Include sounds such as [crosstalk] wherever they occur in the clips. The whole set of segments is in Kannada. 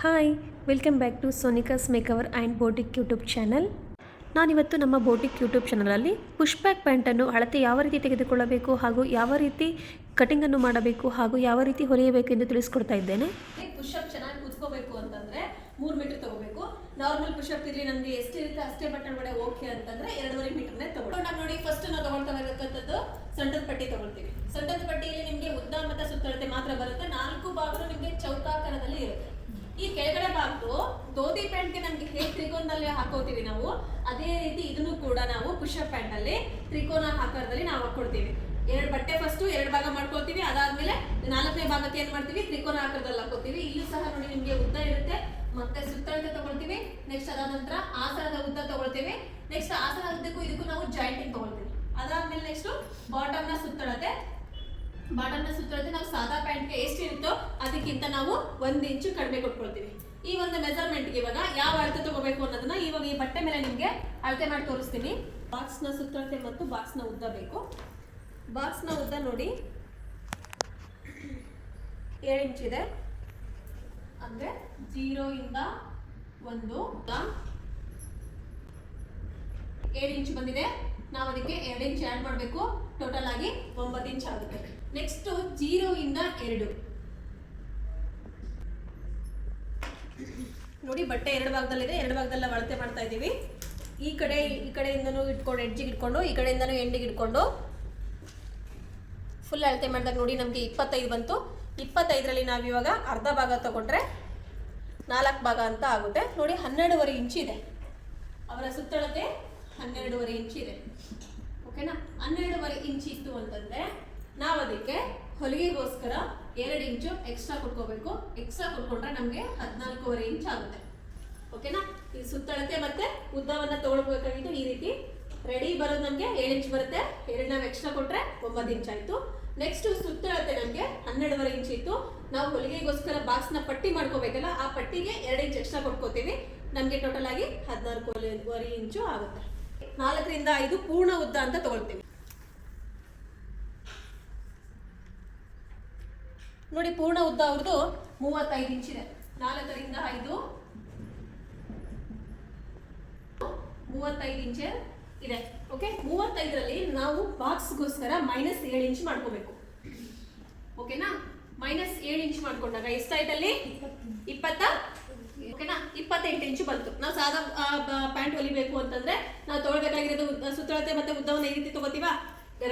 Hi welcome back to Sonika's makeover and boutique YouTube channel ನಾನಿವತ್ತು ನಮ್ಮ ಬೋಟಿಕ್ ಯೂಟ್ಯೂಬ್ ಚಾನಲಲ್ಲಿ ಪುಷ್ ಬ್ಯಾಕ್ ಪ್ಯಾಂಟನ್ನು ಅಳತೆ ಯಾವ ರೀತಿ ತೆಗೆದುಕೊಳ್ಳಬೇಕು ಹಾಗೂ ಯಾವ ರೀತಿ ಕಟಿಂಗನ್ನು ಮಾಡಬೇಕು ಹಾಗೂ ಯಾವ ರೀತಿ ಹೊಲಿಯಬೇಕು ಎಂದು ತಿಳಿಸ್ಕೊಡ್ತಾ ಇದ್ದೇನೆ. ಪುಷಪ್ ಚೆನ್ನಾಗಿ ಕುತ್ಕೋಬೇಕು ಅಂತಂದರೆ ಮೂರು ಮೀಟರ್ ತಗೋಬೇಕು. ನಾರ್ಮಲ್ ಪುಷಪ್ ಇರಲಿ, ನಮಗೆ ಎಷ್ಟಿರುತ್ತೆ ಅಷ್ಟೇ ಬಟ್ಟೆ ಒಳಗಡೆ ಓಕೆ ಅಂತಂದರೆ ಎರಡೂವರೆ ಮೀಟರ್ನೇ ತಗೊಂಡು ನೋಡಿ ಫಸ್ಟ್ ನಾವು ತಗೊಳ್ತಾ ಇರತಕ್ಕಂಥದ್ದು ಸೊಂಟದ ಪಟ್ಟಿ ತಗೊಳ್ತೀವಿ. ಸೊಂಟದ ಪಟ್ಟಿಯಲ್ಲಿ ನಿಮಗೆ ಉದ್ದ ಮತ್ತು ಸುತ್ತಳತೆ ಮಾತ್ರ ಬರುತ್ತೆ. ನಾಲ್ಕು ಭಾಗನು ನಿಮಗೆ ಚೌಕಾಕಾರದಲ್ಲಿ ಇರುತ್ತೆ. ಈ ಕೆಳಗಡೆ ಭಾಗದ್ದು ಧೋತಿ ಪ್ಯಾಂಟ್ಗೆ ನಮ್ಗೆ ಹೇಗೆ ತ್ರಿಕೋನದಲ್ಲಿ ಹಾಕೋತೀವಿ ನಾವು, ಅದೇ ರೀತಿ ಇದನ್ನು ಕೂಡ ನಾವು ಪುಷಪ್ ಪ್ಯಾಂಟ್ ಅಲ್ಲಿ ತ್ರಿಕೋನ ಆಕಾರದಲ್ಲಿ ನಾವು ಹಾಕೊಳ್ತೀವಿ. ಎರಡು ಬಟ್ಟೆ ಫಸ್ಟ್ ಎರಡು ಭಾಗ ಮಾಡ್ಕೊಳ್ತೀವಿ, ಅದಾದ್ಮೇಲೆ ನಾಲ್ಕನೇ ಭಾಗಕ್ಕೆ ಏನ್ ಮಾಡ್ತೀವಿ? ತ್ರಿಕೋನ ಆಕಾರದಲ್ಲಿ ಹಾಕೋತೀವಿ. ಇಲ್ಲೂ ಸಹ ನೋಡಿ ನಿಮ್ಗೆ ಉದ್ದ ಇರುತ್ತೆ. ಮತ್ತೆ ಸುತ್ತಳತೆ ತಗೊಳ್ತೀವಿ. ನೆಕ್ಸ್ಟ್ ಅದಾದ ನಂತರ ಆಸನದ ಉದ್ದ ತಗೊಳ್ತೀವಿ. ನೆಕ್ಸ್ಟ್ ಆಸನ ಉದ್ದಕ್ಕೂ ಇದಕ್ಕೂ ನಾವು ಜಾಯಿಂಟಿಂಗ್ ತಗೊಳ್ತೀವಿ ಅದಾದ್ಮೇಲೆ ನೆಕ್ಸ್ಟ್ ಬಾಟಮ್ನ ಸುತ್ತಳತೆ ಬಾಟಮ್ನ ಸುತ್ತಳತೆ ನಾವು ಸಾದಾ ಪ್ಯಾಂಟ್ಗೆ ಎಷ್ಟು ಇರುತ್ತೋ ಅದಕ್ಕಿಂತ ನಾವು ಒಂದು ಇಂಚು ಕಡಿಮೆ ಕೊಟ್ಕೊಳ್ತೀವಿ. ಈ ಒಂದು ಮೆಜರ್ಮೆಂಟ್ಗೆ ಇವಾಗ ಯಾವ ಅಳತೆ ತಗೋಬೇಕು ಅನ್ನೋದನ್ನ ಇವಾಗ ಈ ಬಟ್ಟೆ ಮೇಲೆ ನಿಮಗೆ ಅಳತೆ ಮಾಡಿ ತೋರಿಸ್ತೀನಿ. ಬಾಕ್ಸ್ನ ಸುತ್ತಳತೆ ಮತ್ತು ಬಾಕ್ಸ್ನ ಉದ್ದ ಬೇಕು. ಬಾಕ್ಸ್ನ ಉದ್ದ ನೋಡಿ. ಏಳು ಇಂಚ್ ಇದೆ. ಅಂದ್ರೆ ಜೀರೋ ಇಂದ ಒಂದು ಏಳು ಇಂಚ್ ಬಂದಿದೆ. ನಾವು ಅದಕ್ಕೆ ಎರಡು ಇಂಚ್ ಆ್ಯಡ್ ಮಾಡಬೇಕು. ಟೋಟಲ್ ಆಗಿ ಒಂಬತ್ತು ಇಂಚ್ ಆಗುತ್ತೆ. ನೆಕ್ಸ್ಟ್ ಜೀರೋ ಇಂದ ಎರಡು. ನೋಡಿ ಬಟ್ಟೆ ಎರಡು ಭಾಗದಲ್ಲಿದೆ, ಎರಡು ಭಾಗದಲ್ಲ ಅಳತೆ ಮಾಡ್ತಾ ಇದ್ದೀವಿ. ಈ ಕಡೆ, ಈ ಕಡೆಯಿಂದನೂ ಇಟ್ಕೊಂಡು ಎಡ್ಜಿಗೆ ಇಟ್ಕೊಂಡು, ಈ ಕಡೆಯಿಂದನೂ ಎಂಡಿಗೆ ಇಟ್ಕೊಂಡು. ಫುಲ್ ಅಳತೆ ಮಾಡಿದಾಗ ನೋಡಿ ನಮಗೆ ಇಪ್ಪತ್ತೈದು ಬಂತು. ಇಪ್ಪತ್ತೈದರಲ್ಲಿ ನಾವು ಇವಾಗ ಅರ್ಧ ಭಾಗ ತಗೊಂಡ್ರೆ ನಾಲ್ಕು ಭಾಗ ಅಂತ ಆಗುತ್ತೆ. ನೋಡಿ ಹನ್ನೆರಡೂವರೆ ಇದೆ. ಅವರ ಸುತ್ತಳತೆ ಹನ್ನೆರಡೂವರೆ ಇದೆ. ಓಕೆನಾ ಹನ್ನೆರಡೂವರೆ ಇಂಚ್ ಇತ್ತು ಅಂತಂದ್ರೆ ನಾವು ಅದಕ್ಕೆ ಹೊಲಿಗೆಗೋಸ್ಕರ ಎರಡು ಇಂಚು ಎಕ್ಸ್ಟ್ರಾ ಕೊಟ್ಕೋಬೇಕು. ಎಕ್ಸ್ಟ್ರಾ ಕೊಟ್ಕೊಂಡ್ರೆ ನಮಗೆ ಹದಿನಾಲ್ಕೂವರೆ ಇಂಚ್ ಆಗುತ್ತೆ. ಓಕೆನಾ? ಈ ಸುತ್ತಳತೆ ಮತ್ತೆ ಉದ್ದವನ್ನ ತಗೊಳ್ಬೇಕಾಗಿತ್ತು ಈ ರೀತಿ. ರೆಡಿ ಬರೋದು ನಮಗೆ ಏಳು ಇಂಚ್ ಬರುತ್ತೆ. ಎರಡು ನಾವು ಎಕ್ಸ್ಟ್ರಾ ಕೊಟ್ರೆ ಒಂಬತ್ತು ಇಂಚ್ ಆಯ್ತು. ನೆಕ್ಸ್ಟ್ ಸುತ್ತಳತೆ ನಮಗೆ ಹನ್ನೆರಡುವರೆ ಇಂಚ್ ಇತ್ತು. ನಾವು ಹೊಲಿಗೆಗೋಸ್ಕರ ಬಾಕ್ಸ್ನ ಪಟ್ಟಿ ಮಾಡ್ಕೋಬೇಕಲ್ಲ, ಆ ಪಟ್ಟಿಗೆ ಎರಡು ಇಂಚ್ ಎಕ್ಸ್ಟ್ರಾ ಕೊಟ್ಕೋತೀವಿ. ನಮಗೆ ಟೋಟಲ್ ಆಗಿ ಹದಿನಾಲ್ಕೂವರೆ ಇಂಚು ಆಗುತ್ತೆ. ನಾಲ್ಕರಿಂದ ಐದು ಪೂರ್ಣ ಉದ್ದ ಅಂತ ತಗೊಳ್ತೀವಿ. ನೋಡಿ ಪೂರ್ಣ ಉದ್ದ ಅವ್ರದ್ದು ಮೂವತ್ತೈದು ಇಂಚ್ ಇದೆ. ನಾಲ್ಕರಿಂದ ಐದು ಮೂವತ್ತೈದು ಇಂಚ್ ಇದೆ. ಓಕೆ ಮೂವತ್ತೈದರಲ್ಲಿ ನಾವು ಬಾಕ್ಸ್ಗೋಸ್ಕರ ಮೈನಸ್ ಏಳು ಇಂಚ್ ಮಾಡ್ಕೋಬೇಕು. ಓಕೆನಾ ಮೈನಸ್ ಏಳು ಇಂಚ್ ಮಾಡ್ಕೊಂಡಾಗ ಎಷ್ಟಾಯ್ತಲ್ಲಿ? ಇಪ್ಪತ್ತ? ಓಕೆನಾ ಇಪ್ಪತ್ತೆಂಟು ಇಂಚು ಬಂತು. ನಾವು ಸಾದಾ ಪ್ಯಾಂಟ್ ಹೊಲಿಬೇಕು ಅಂತಂದ್ರೆ ನಾವು ತೊಗೊಳ್ಬೇಕಾಗಿರೋದು ಸುತ್ತಳತೆ ಮತ್ತೆ ಉದ್ದವನ್ನು ಈ ರೀತಿ ತಗೋತೀವಾ?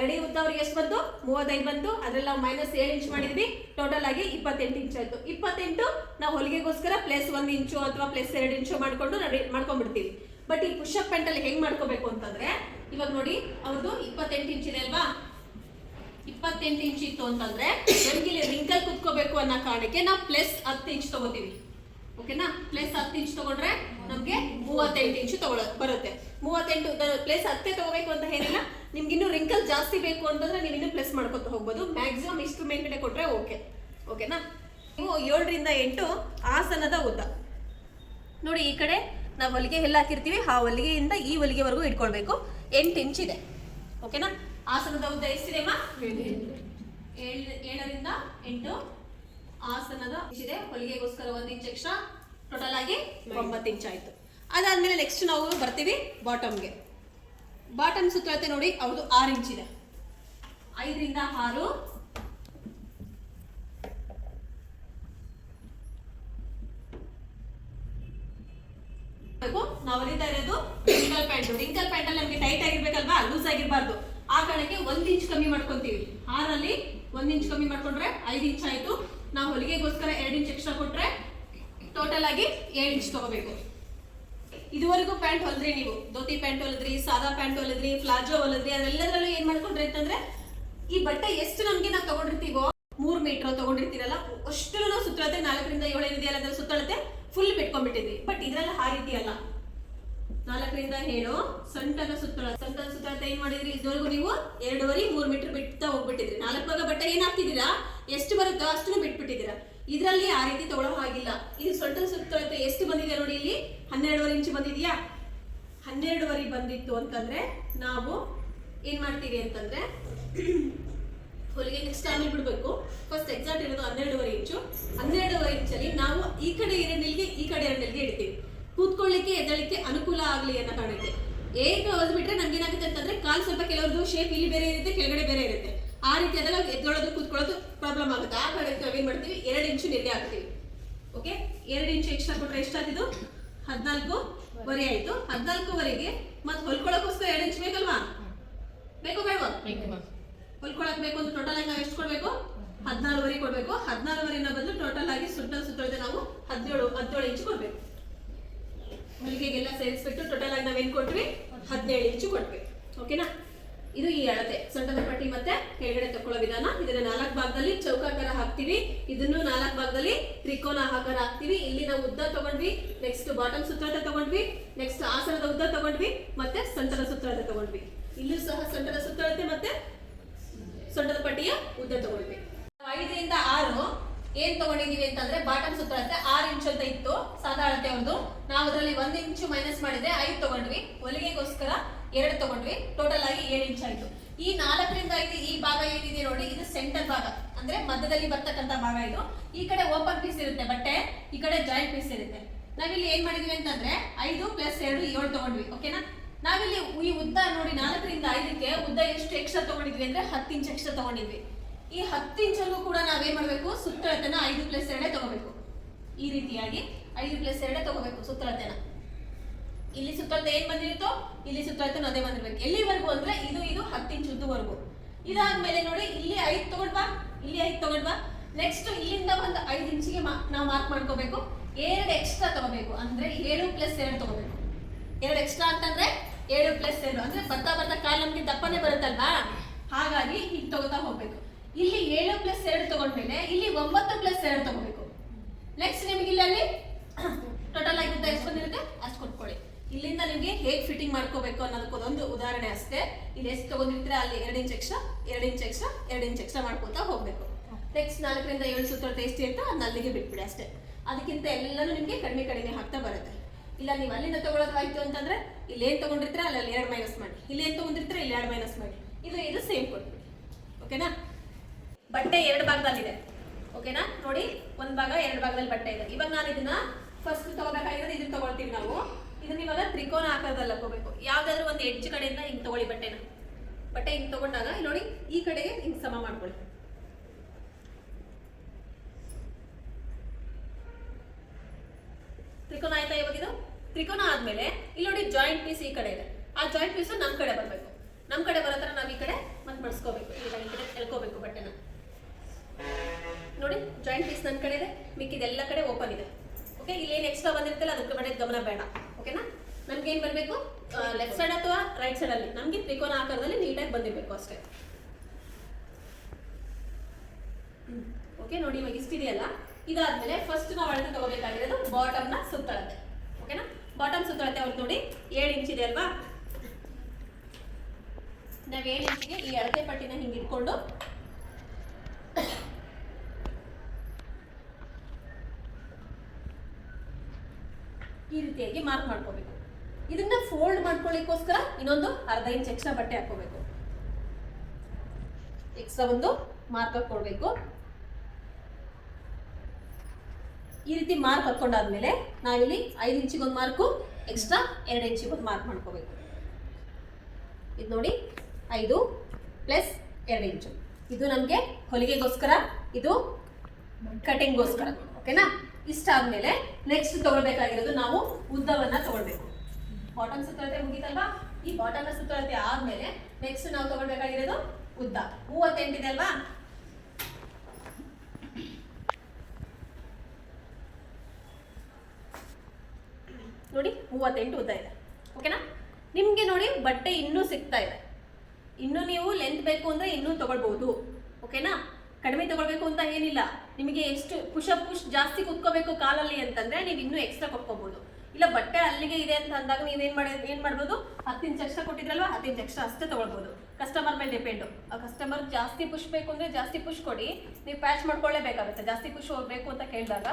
ರೆಡಿ ಉದ್ದ ಎಷ್ಟು ಬಂತು? ಮೂವತ್ತೈದು ಬಂತು. ಅದ್ರಲ್ಲಿ ನಾವು ಮೈನಸ್ ಏಳು ಇಂಚ್ ಮಾಡಿದ್ವಿ. ಟೋಟಲ್ ಆಗಿ ಇಪ್ಪತ್ತೆಂಟು ಇಂಚ್ ಆಯ್ತು. ಇಪ್ಪತ್ತೆಂಟು ನಾವು ಹೊಲಿಗೆಗೋಸ್ಕರ ಪ್ಲಸ್ ಒಂದು ಇಂಚು ಅಥವಾ ಪ್ಲಸ್ ಎರಡು ಇಂಚು ಮಾಡ್ಕೊಂಡು ರೆಡಿ ಮಾಡ್ಕೊಂಡ್ಬಿಡ್ತೀವಿ. ಬಟ್ ಈ ಪುಷಪ್ ಪ್ಯಾಂಟ್ ಅಲ್ಲಿ ಹೆಂಗ್ ಮಾಡ್ಕೋಬೇಕು ಅಂತಂದ್ರೆ, ಇವಾಗ ನೋಡಿ ಅವ್ರದ್ದು ಇಪ್ಪತ್ತೆಂಟು ಇಂಚ್ ಅಲ್ವಾ? ಇಪ್ಪತ್ತೆಂಟು ಇಂಚ್ ಇತ್ತು ಅಂತಂದ್ರೆ, ನಮ್ಗೆ ಇಲ್ಲಿ ರಿಂಕಲ್ ಕುತ್ಕೋಬೇಕು ಅನ್ನೋ ಕಾರಣಕ್ಕೆ ನಾವು ಪ್ಲಸ್ ಹತ್ತು ಇಂಚ್ ತಗೋತೀವಿ. ಓಕೆನಾ ಪ್ಲಸ್ ಹತ್ತು ಇಂಚ್ ತಗೊಂಡ್ರೆ ನಮ್ಗೆ ಮೂವತ್ತೆಂಟು ಇಂಚ್ ತಗೊಳ ಬರುತ್ತೆ. ಮೂವತ್ತೆಂಟು ಪ್ಲಸ್ ಹತ್ತೇ ತಗೋಬೇಕು ಅಂತ ಏನಿಲ್ಲ ನಿಮ್ಗೆ ಇನ್ನು ರಿಂಕಲ್ ಜಾಸ್ತಿ ಬೇಕು ಅಂತಂದ್ರೆ ನೀವು ಇನ್ನೂ ಪ್ಲಸ್ ಮಾಡ್ಕೊತ ಹೋಗ್ಬೋದು. ಮ್ಯಾಕ್ಸಿಮಮ್ ಇಷ್ಟು ಮೇಲ್ಗಡೆ ಕೊಟ್ರೆ ಓಕೆ ಓಕೆನಾ ನೀವು ಏಳರಿಂದ ಎಂಟು ಆಸನದ ಉದ್ದ ನೋಡಿ ಈ ಕಡೆ ನಾವು ಹೊಲಿಗೆ ಎಲ್ಲ ಹಾಕಿರ್ತೀವಿ ಆ ಹೊಲಿಗೆಯಿಂದ ಈ ಹೊಲಿಗೆವರೆಗೂ ಇಟ್ಕೊಳ್ಬೇಕು. ಎಂಟು ಇಂಚ್ ಇದೆ. ಓಕೆನಾ ಆಸನದ ಉದ್ದ ಎಷ್ಟಿದೆ ಏಳರಿಂದ ಎಂಟು ಆಸನದ ಇದೆ. ಹೊಲಿಗೆಗೋಸ್ಕರ ಒಂದು ಇಂಚ್ ಎಕ್ಸ್ಟ್ರಾ ಟೋಟಲ್ ಆಗಿ ಒಂಬತ್ತು ಇಂಚ್ ಆಯಿತು. ಅದಾದ್ಮೇಲೆ ನೆಕ್ಸ್ಟ್ ನಾವು ಬರ್ತೀವಿ ಬಾಟಮ್ಗೆ ಬಾಟಮ್ ಸುತ್ತಳತೆ ನೋಡಿ ಅವ್ರದ್ದು ಆರು ಇಂಚ್ ಇದೆ. ಐದರಿಂದ ಆರು. ನಾವು ಹೊಲಿತಾ ಇರೋದು ರಿಂಕಲ್ ಪ್ಯಾಂಟ್ ರಿಂಕಲ್ ಪ್ಯಾಂಟ್ ಅಲ್ಲಿ ನಮಗೆ ಟೈಟ್ ಆಗಿರ್ಬೇಕಲ್ವಾ? ಲೂಸ್ ಆಗಿರಬಾರ್ದು. ಆ ಕಾರಣಕ್ಕೆ ಒಂದ್ ಇಂಚ್ ಕಮ್ಮಿ ಮಾಡ್ಕೊಂತೀವಿ. ಆರಲ್ಲಿ ಒಂದ್ ಇಂಚ್ ಕಮ್ಮಿ ಮಾಡ್ಕೊಂಡ್ರೆ ಐದು ಇಂಚ್ ಆಯ್ತು. ನಾವು ಹೊಲಿಗೆಗೋಸ್ಕರ ಎರಡು ಇಂಚ್ ಎಕ್ಸ್ಟ್ರಾ ಕೊಟ್ರೆ ಟೋಟಲ್ ಆಗಿ ಏಳು ಇಂಚ್ ತಗೋಬೇಕು. ಇದುವರೆಗೂ ಪ್ಯಾಂಟ್ ಹೊಲಿದ್ರಿ ನೀವು. ಧೋತಿ ಪ್ಯಾಂಟ್ ಹೊಲಿದ್ರಿ, ಸಾದಾ ಪ್ಯಾಂಟ್ ಹೊಲಿದ್ರಿ ಫ್ಲಾಜೋ ಹೊಲಿದ್ರಿ, ಅದೆಲ್ಲದರಲ್ಲೂ ಏನ್ ಮಾಡ್ಕೊಂಡ್ರಿ ಅಂತಂದ್ರೆ, ಈ ಬಟ್ಟೆ ಎಷ್ಟು ನಮ್ಗೆ ನಾವು ತಗೊಂಡಿರ್ತೀವೋ, ಮೂರ್ ಮೀಟರ್ ತಗೊಂಡಿರ್ತೀರಲ್ಲ ಅಷ್ಟು ನಾವು ಸುತ್ತಳತೆ ನಾಲ್ಕರಿಂದ ಏಳು ಏನಿದೆಯಲ್ಲ, ಅದರ ಸುತ್ತಳತೆ ಫುಲ್ ಬಿಟ್ಕೊಂಡ್ಬಿಟ್ಟಿದ್ವಿ. ಬಟ್ ಇದ್ರಲ್ಲಿ ಆ ರೀತಿ ಅಲ್ಲ ನಾಲ್ಕರಿಂದ ಏಳು ಸೊಂಟನ ಸುತ್ತಳ ಸೊಂಟನ ಸುತ್ತಳತೆ ಏನ್ ಮಾಡಿದ್ರಿ? ಇದುವರೆಗೂ ನೀವು ಎರಡೂವರೆ, ಮೂರ್ ಮೀಟರ್ ಬಿಟ್ತಾ ಹೋಗ್ಬಿಟ್ಟಿದ್ರಿ. ನಾಲ್ಕು ಭಾಗ ಬಟ್ಟೆ ಏನ್ ಹಾಕ್ತಿದ್ದೀರಾ? ಎಷ್ಟು ಬರುತ್ತೋ ಅಷ್ಟನ್ನು ಬಿಟ್ಬಿಟ್ಟಿದ್ದೀರಾ. ಇದರಲ್ಲಿ ಆ ರೀತಿ ತಗೊಳ್ಳೋ ಹಾಗಿಲ್ಲ. ಇದು ಸೊಂಟದ ಸುತ್ತ ಎಷ್ಟು ಬಂದಿದೆ ನೋಡಿ ಇಲ್ಲಿ? ಹನ್ನೆರಡುವರೆ ಇಂಚು ಬಂದಿದೆಯಾ? ಹನ್ನೆರಡುವರೆ ಬಂದಿತ್ತು ಅಂತಂದ್ರೆ ನಾವು ಏನ್ ಮಾಡ್ತೀವಿ ಅಂತಂದ್ರೆ ಹೊಲಿಗೆ ನೆಕ್ಸ್ಟ್ ಆಮೇಲೆ ಬಿಡಬೇಕು. ಫಸ್ಟ್ ಎಕ್ಸಾಕ್ಟ್ ಇರೋದು ಹನ್ನೆರಡುವರೆ ಇಂಚು. ಹನ್ನೆರಡುವರೆ ಇಂಚಲ್ಲಿ ನಾವು ಈ ಕಡೆ ಇರೋ ಈ ಎರಡು ನೆಲ್ಗೆ ಇಡ್ತೀವಿ. ಕೂತ್ಕೊಳ್ಳಿಕ್ಕೆ ಎದ್ದಳಿಕ್ಕೆ ಅನುಕೂಲ ಆಗಲಿ ಅನ್ನೋ ಕಾರಣಕ್ಕೆ. ಏಕ ಬಿಟ್ರೆ ನಮ್ಗೆ ಏನಾಗುತ್ತೆ ಅಂತಂದ್ರೆ ಕಾಲು ಸ್ವಲ್ಪ ಕೆಲವೊಂದು ಶೇಪ್ ಇಲ್ಲಿ ಬೇರೆ ಇರುತ್ತೆ, ಕೆಳಗಡೆ ಬೇರೆ ಇರುತ್ತೆ. ಆ ರೀತಿ ಆದಾಗ ಎದ್ದೊಳೋದು ಕೂತ್ಕೊಳ್ಳೋದು ಪ್ರಾಬ್ಲಮ್ ಆಗುತ್ತೆ. ಆ ಕಾರಣಕ್ಕೆ ನಾವೇನ್ ಮಾಡ್ತೀವಿ? ಎರಡು ಇಂಚು ನೆರಿಗೆ ಹಾಕ್ತೀವಿ. ಓಕೆ ಎರಡು ಇಂಚು ಎಕ್ಸ್ಟ್ರಾ ಕೊಟ್ಟರೆ ಎಷ್ಟಾದಿದು ಹದಿನಾಲ್ಕು ವರೆ ಆಯ್ತು. ಹದಿನಾಲ್ಕುವರೆಗೆ ಮತ್ತೆ ಹೊಲ್ಕೊಳಕ್ಕೋಸ್ಕರ ಎರಡು ಇಂಚು ಬೇಕಲ್ವಾ? ಬೇಕು ಬೇಡವಾ? ಹೊಲ್ಕೊಳಕ್ ಬೇಕು ಅಂದ್ರೆ ಟೋಟಲ್ ಆಗಿ ನಾವು ಎಷ್ಟು ಕೊಡ್ಬೇಕು? ಹದಿನಾರುವರೆ ಕೊಡ್ಬೇಕು. ಹದಿನಾರುವರೆನ ಬದಲು ಟೋಟಲ್ ಆಗಿ ಸುಟ್ಟ ಸುತ್ತಳತೆ ನಾವು ಹದಿನೇಳು ಹದಿನೇಳು ಇಂಚು ಕೊಡ್ಬೇಕು. ಹೊಲಿಗೆಗೆಲ್ಲ ಸೇರಿಸ್ಬಿಟ್ಟು ಟೋಟಲ್ ಆಗಿ ನಾವೇನ್ ಕೊಟ್ವಿ? ಹದಿನೇಳು ಇಂಚು ಕೊಟ್ವಿ. ಓಕೆನಾ ಇದು ಈ ಅಳತೆ. ಸೊಂಟದ ಪಟ್ಟಿ ಮತ್ತೆ ಕೆಳಗಡೆ ತಕೊಳ್ಳೋ ವಿಧಾನ. ಇದನ್ನ ನಾಲ್ಕು ಭಾಗದಲ್ಲಿ ಚೌಕಾಕಾರ ಹಾಕ್ತಿವಿ. ಇದನ್ನು ನಾಲ್ಕು ಭಾಗದಲ್ಲಿ ತ್ರಿಕೋನ ಆಕಾರ ಹಾಕ್ತಿವಿ. ಇಲ್ಲಿ ನಾವು ಉದ್ದ ತಗೊಂಡ್ವಿ ನೆಕ್ಸ್ಟ್ ಬಾಟಮ್ ಸುತ್ತಳತೆ ತಗೊಂಡ್ವಿ ನೆಕ್ಸ್ಟ್ ಆಸನದ ಉದ್ದ ತಗೊಂಡ್ವಿ, ಮತ್ತೆ ಸೊಂಟದ ಸುತ್ತಳತೆ ತಗೊಂಡ್ವಿ. ಇಲ್ಲೂ ಸಹ ಸೊಂಟದ ಸುತ್ತಳತೆ ಮತ್ತೆ ಸೊಂಟದ ಪಟ್ಟಿಯ ಉದ್ದ ತಗೊಂಡ್ವಿ. ಐದರಿಂದ ಆರು ಏನ್ ತಗೊಂಡಿದೀವಿ ಅಂತಂದ್ರೆ ಬಾಟಮ್ ಸುತ್ತಳತೆ ಆರು ಇಂಚ್ ಅಂತ ಇತ್ತು. ಸಾದಾ ಅವ್ರದ್ದು ನಾವು ಅದರಲ್ಲಿ ಒಂದ್ ಇಂಚು ಮೈನಸ್ ಮಾಡಿದ್ರೆ ಐದು ತಗೊಂಡ್ವಿ. ಹೊಲಿಗೆಗೋಸ್ಕರ ಎರಡು ತಗೊಂಡ್ವಿ. ಟೋಟಲ್ ಆಗಿ ಏಳು ಇಂಚ್ ಆಯ್ತು. ಈ ನಾಲ್ಕರಿಂದ ಐದು ಈ ಭಾಗ ಏನಿದೆ ನೋಡಿ, ಇದು ಸೆಂಟರ್ ಭಾಗ. ಅಂದ್ರೆ ಮಧ್ಯದಲ್ಲಿ ಬರ್ತಕ್ಕಂತ ಭಾಗ ಇದು. ಈ ಕಡೆ ಓಪನ್ ಪೀಸ್ ಇರುತ್ತೆ ಬಟ್ಟೆ, ಈ ಕಡೆ ಜಾಯಿಂಟ್ ಪೀಸ್ ಇರುತ್ತೆ. ನಾವಿಲ್ಲಿ ಏನ್ ಮಾಡಿದ್ವಿ ಅಂತಂದ್ರೆ ಐದು ಪ್ಲಸ್ ಎರಡು ಏಳು ತಗೊಂಡ್ವಿ ಓಕೆನಾ ನಾವಿಲ್ಲಿ ಈ ಉದ್ದ ನೋಡಿ, ನಾಲ್ಕರಿಂದ ಐದಕ್ಕೆ ಉದ್ದ ಎಷ್ಟು ಎಕ್ಸ್ಟ್ರಾ ತಗೊಂಡಿದ್ವಿ ಅಂದ್ರೆ ಹತ್ತು ಇಂಚ್ ಎಕ್ಸ್ಟ್ರಾ ತಗೊಂಡಿದ್ವಿ. ಈ ಹತ್ತು ಇಂಚಲ್ಲೂ ಕೂಡ ನಾವೇನ್ ಮಾಡ್ಬೇಕು? ಸುತ್ತಳತೆನ ಐದು ಪ್ಲಸ್ ಎರಡೇ ತಗೋಬೇಕು. ಈ ರೀತಿಯಾಗಿ ಐದು ಪ್ಲಸ್ ಎರಡೇ ತಗೋಬೇಕು ಸುತ್ತಳತೆನ. ಇಲ್ಲಿ ಸುತ್ತಳತೆ ಏನ್ ಬಂದಿರುತ್ತೋ, ಇಲ್ಲಿ ಸುತ್ತಳತೆ ಅದೇ ಬಂದಿರ್ಬೇಕು. ಎಲ್ಲಿವರೆಗೂ ಅಂದ್ರೆ ಇದು ಇದು ಹತ್ತು ಇಂಚ್ ಉದ್ದವರೆಗೂ ಇದಾದ್ಮೇಲೆ ನೋಡಿ, ಇಲ್ಲಿ ಐದು ತಗೊಳ್ಬಾ ಇಲ್ಲಿ ಐದು ತಗೊಳ್ಬಾ ನೆಕ್ಸ್ಟ್ ಇಲ್ಲಿಂದ ಒಂದು ಐದು ಇಂಚಿಗೆ ನಾವು ಮಾರ್ಕ್ ಮಾಡ್ಕೋಬೇಕು. ಎರಡು ಎಕ್ಸ್ಟ್ರಾ ತಗೋಬೇಕು. ಅಂದ್ರೆ ಏಳು ಪ್ಲಸ್ ಎರಡು ತಗೋಬೇಕು. ಎರಡು ಎಕ್ಸ್ಟ್ರಾ ಅಂತಂದ್ರೆ ಏಳು ಪ್ಲಸ್ ಎರಡು. ಅಂದ್ರೆ ಬರ್ತಾ ಬರ್ತಾ ಕಾಲ್ ನಮ್ಗೆ ದಪ್ಪನೆ ಬರುತ್ತಲ್ವಾ? ಹಾಗಾಗಿ ಹೀಗೆ ತಗೋತಾ ಹೋಗ್ಬೇಕು. ಇಲ್ಲಿ ಏಳು ಪ್ಲಸ್ ಎರಡು ತಗೊಂಡ್ಮೇಲೆ ಇಲ್ಲಿ ಒಂಬತ್ತು ಪ್ಲಸ್ ಎರಡು ತಗೋಬೇಕು. ನೆಕ್ಸ್ಟ್ ನಿಮಗೆ ಇಲ್ಲಿ ಅಲ್ಲಿ [coughs] ಟೋಟಲ್ ಆಗಿ ಉದ್ದ ಎಷ್ಟು ಬಂದಿರುತ್ತೆ? ಅಷ್ಟು ಕೊಟ್ಕೊಳ್ಳಿ. ಇಲ್ಲಿಂದ ನಿಮಗೆ ಹೇಗೆ ಫಿಟ್ಟಿಂಗ್ ಮಾಡ್ಕೋಬೇಕು ಅನ್ನೋದಕ್ಕೆ ಒಂದೊಂದು ಉದಾಹರಣೆ ಅಷ್ಟೇ. ಇಲ್ಲಿ ಎಷ್ಟು ತಗೊಂಡಿರ್ತೀರ ಅಲ್ಲಿ ಎರಡು ಇಂಚ್ ಎಕ್ಸ್ಟ್ರಾ ಎರಡು ಇಂಚ್ ಎಕ್ಸ್ಟ್ರಾ ಎರಡು ಇಂಚ್ ಎಕ್ಸ್ಟ್ರಾ ಮಾಡ್ಕೊತಾ ಹೋಗ್ಬೇಕು. ನೆಕ್ಸ್ಟ್ ನಾಲ್ಕರಿಂದ ಏಳು ಸುತ್ತಲು ಟೇಸ್ಟಿ ಅಂತ ಅದನ್ನ ಅಲ್ಲಿಗೆ ಬಿಟ್ಬಿಡಿ ಅಷ್ಟೇ. ಅದಕ್ಕಿಂತ ಎಲ್ಲನೂ ನಿಮಗೆ ಕಡಿಮೆ ಕಡಿಮೆ ಆಗ್ತಾ ಬರುತ್ತೆ. ಇಲ್ಲ ನೀವು ಅಲ್ಲಿಂದ ತಗೊಳ್ಳೋದಾಯ್ತು ಅಂತಂದ್ರೆ ಇಲ್ಲಿ ಏನ್ ತಗೊಂಡಿರ್ತೀರ ಅಲ್ಲಿ ಅಲ್ಲಿ ಎರಡು ಮೈನಸ್ ಮಾಡಿ. ಇಲ್ಲಿ ಏನು ತೊಗೊಂಡಿರ್ತೀರ ಇಲ್ಲಿ ಎರಡು ಮೈನಸ್ ಮಾಡಿ. ಇದು ಇದು ಸೇಮ್ ಕೊಟ್ಬಿಡಿ. ಓಕೆನಾ ಬಟ್ಟೆ ಎರಡು ಭಾಗದಲ್ಲಿದೆ. ಓಕೆನಾ ನೋಡಿ, ಒಂದು ಭಾಗ, ಎರಡು ಭಾಗದಲ್ಲಿ ಬಟ್ಟೆ ಇದೆ. ಇವಾಗ ನಾನು ಇದನ್ನ ಫಸ್ಟ್ ತಗೋಬೇಕಾಗಿರೋದು ಇದನ್ನ ತಗೊಳ್ತೀವಿ ನಾವು. ಇದನ್ನ ಇವಾಗ ತ್ರಿಕೋನ ಆಕಾರದಲ್ಲಿ ಹಾಕೋಬೇಕು. ಯಾವ್ದಾದ್ರು ಒಂದು ಎಡ್ಜ್ ಕಡೆಯಿಂದ ಹಿಂಗೆ ತಗೊಳ್ಳಿ ಬಟ್ಟೆನ. ಬಟ್ಟೆ ಹಿಂಗೆ ತಗೊಂಡಾಗ, ಇಲ್ಲಿ ನೋಡಿ, ಈ ಕಡೆಗೆ ಹಿಂಗೆ ಸಮ ಮಾಡ್ಕೊಳ್ಳಿ. ತ್ರಿಕೋನ ಆಯ್ತಾ ಇವಾಗ ಇದು? ತ್ರಿಕೋನ ಆದ್ಮೇಲೆ, ಇಲ್ಲಿ ನೋಡಿ ಜಾಯಿಂಟ್ ಪೀಸ್ ಈ ಕಡೆ ಇದೆ. ಆ ಜಾಯಿಂಟ್ ಪೀಸ್ ನಮ್ ಕಡೆ ಬರಬೇಕು. ನಮ್ ಕಡೆ ಬರೋ ಥರ ನಾವು ಈ ಕಡೆ ಮತ್ತೆ ಮಡಿಸ್ಕೊಬೇಕು ಈಗ ಈ ಕಡೆ ಎಳ್ಕೋಬೇಕು ಬಟ್ಟೆನ. ನೋಡಿ ಜಾಯಿಂಟ್ ಪೀಸ್ ನನ್ನ ಕಡೆ ಇದೆ. ಮಿಕ್ಕಿದೆಲ್ಲ ಕಡೆ ಓಪನ್ ಇದೆ. ಓಕೆ ಇಲ್ಲಿ ಏನು ಎಕ್ಸ್ಟ್ರಾ ಬಂದಿರ್ತಲ್ಲ ಅದಕ್ಕೆ ಕಡೆ ಗಮನ ಬೇಡ. ಓಕೆನಾ? ನಮ್ಗೆ ಏನ್ ಬರಬೇಕು ಲೆಫ್ಟ್ ಸೈಡ್ ಅಥವಾ ರೈಟ್ ಸೈಡ್ ಅಲ್ಲಿ? ನಮ್ಗೆ ತ್ರಿಕೋನ ಆಕಾರದಲ್ಲಿ ನೀಟಾಗಿ ಬಂದಿರಬೇಕು ಅಷ್ಟೇ. ಓಕೆ, ನೋಡಿ ಇವಾಗ ಇಷ್ಟಿದೆಯಲ್ಲ? ಇದಾದ್ಮೇಲೆ ಫಸ್ಟ್ ನಾವು ಅಳತೆ ತಗೋಬೇಕಾಗಿರೋದು ಬಾಟಮ್ನ ಸುತ್ತಳತೆ. ಓಕೆನಾ? ಬಾಟಮ್ ಸುತ್ತಳತೆ ಅವ್ರು ನೋಡಿ ಏಳು ಇಂಚ್ ಇದೆ ಅಲ್ವಾ? ನಾವ್ ಏಳು ಇಂಚಿಗೆ ಈ ಅಳತೆ ಪಟ್ಟಿನ ಹಿಂಗೆ ಇಟ್ಕೊಂಡು ಈ ರೀತಿಯಾಗಿ ಮಾರ್ಕ್ ಮಾಡ್ಕೋಬೇಕು. ಇದನ್ನ ಫೋಲ್ಡ್ ಮಾಡ್ಕೊಳ್ಳಿಕ್ಕೋಸ್ಕರ ಇನ್ನೊಂದು ಅರ್ಧ ಇಂಚ್ ಎಕ್ಸ್ಟ್ರಾ ಬಟ್ಟೆ ಹಾಕೋಬೇಕು ಎಕ್ಸ್ಟ್ರಾ ಒಂದು ಮಾರ್ಕ್ ಹಾಕೊಳ್ಬೇಕು ಈ ರೀತಿ ಮಾರ್ಕ್ ಹಾಕೊಂಡಾದ್ಮೇಲೆ ನಾವಿಲ್ಲಿ ಐದು ಇಂಚಿಗೊಂದು ಮಾರ್ಕು ಎಕ್ಸ್ಟ್ರಾ ಎರಡು ಇಂಚಿಗೊಂದು ಮಾರ್ಕ್ ಮಾಡ್ಕೋಬೇಕು. ಇದು ನೋಡಿ, ಐದು ಪ್ಲಸ್ ಎರಡು ಇಂಚು ಇದು ನಮಗೆ ಹೊಲಿಗೆಗೋಸ್ಕರ, ಇದು ಕಟಿಂಗ್ಗೋಸ್ಕರ ಓಕೆನಾ ಇಷ್ಟ ಆದ್ಮೇಲೆ ನೆಕ್ಸ್ಟ್ ತಗೊಳ್ಬೇಕಾಗಿರೋದು ನಾವು ಉದ್ದವನ್ನ ತಗೊಳ್ಬೇಕು. ಬಾಟಮ್ ಸುತ್ತಳತೆ ಮುಗೀತಲ್ವಾ? ಈ ಬಾಟಮ್ನ ಸುತ್ತಳತೆ ಆದ್ಮೇಲೆ ನೆಕ್ಸ್ಟ್ ನಾವು ತಗೊಳ್ಬೇಕಾಗಿರೋದು ಉದ್ದ. ಮೂವತ್ತೆಂಟಿದೆ ಅಲ್ವಾ? ನೋಡಿ, ಮೂವತ್ತೆಂಟು ಉದ್ದ ಇದೆ. ಓಕೆನಾ ನಿಮಗೆ ನೋಡಿ ಬಟ್ಟೆ ಇನ್ನೂ ಸಿಗ್ತಾ ಇದೆ. ಇನ್ನು ನೀವು ಲೆಂತ್ ಬೇಕು ಅಂದರೆ ಇನ್ನೂ ತಗೊಳ್ಬಹುದು ಓಕೆನಾ ಕಡಿಮೆ ತಗೊಳ್ಬೇಕು ಅಂತ ಏನಿಲ್ಲ. ನಿಮಗೆ ಎಷ್ಟು ಪುಷ್ ಪುಷ್ ಜಾಸ್ತಿ ಕುತ್ಕೋಬೇಕು ಕಾಲಲ್ಲಿ ಅಂತಂದ್ರೆ ನೀವು ಇನ್ನೂ ಎಕ್ಸ್ಟ್ರಾ ಕೊಟ್ಕೋಬಹುದು ಇಲ್ಲ ಬಟ್ಟೆ ಅಲ್ಲಿಗೆ ಇದೆ ಅಂತ ಅಂದಾಗ ನೀವೇನ್ ಮಾಡಿ, ಏನ್ ಮಾಡ್ಬೋದು? ಹತ್ತು ಇಂಚ್ ಎಕ್ಸ್ಟ್ರಾ ಕೊಟ್ಟಿದ್ರಲ್ವಾ? ಹತ್ತು ಇಂಚ್ ಎಕ್ಸ್ಟ್ರಾ ಅಷ್ಟೇ ತಗೊಳ್ಬೋದು. ಕಸ್ಟಮರ್ ಮೇಲೆ ಡಿಪೆಂಡು ಆ ಕಸ್ಟಮರ್ ಜಾಸ್ತಿ ಪುಷ್ ಬೇಕು ಅಂದ್ರೆ ಜಾಸ್ತಿ ಪುಷ್ ಕೊಡಿ. ನೀವು ಪ್ಯಾಚ್ ಮಾಡ್ಕೊಳ್ಳೇಬೇಕಾಗುತ್ತೆ. ಜಾಸ್ತಿ ಪುಷ್ ಹೋಗ್ಬೇಕು ಅಂತ ಕೇಳಿದಾಗ.